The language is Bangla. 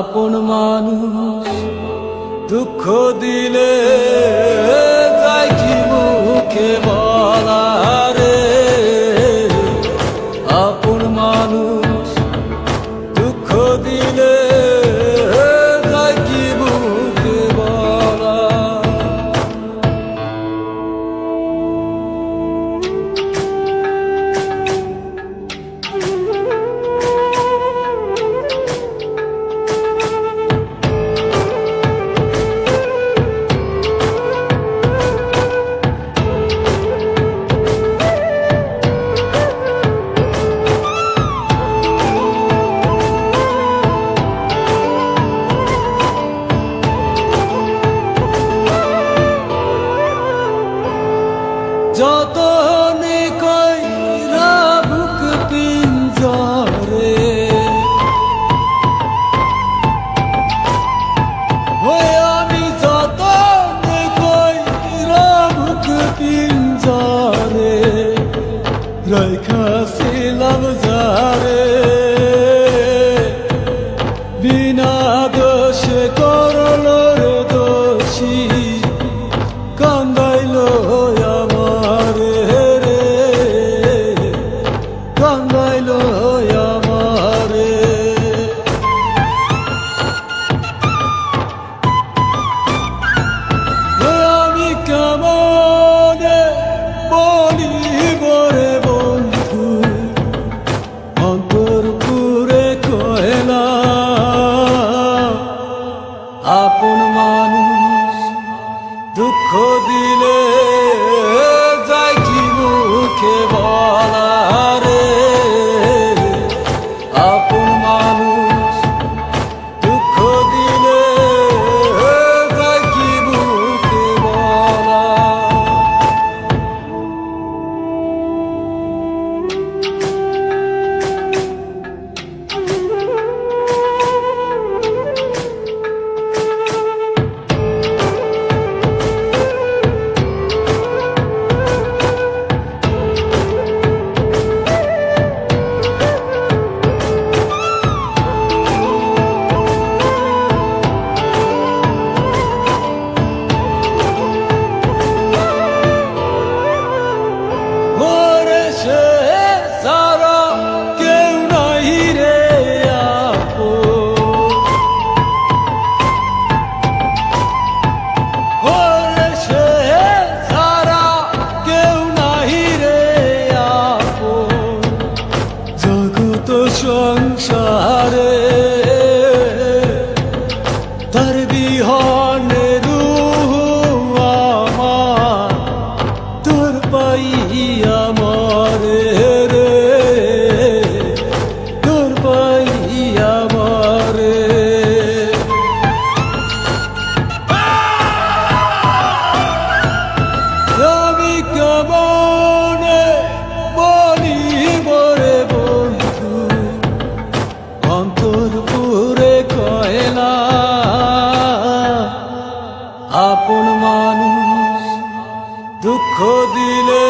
আপন মানুষ দুঃখ দিলে যাই কি মুখে Rayka আপন মানুষ দুঃখ দিলে সংসারে দুঃখ দিলে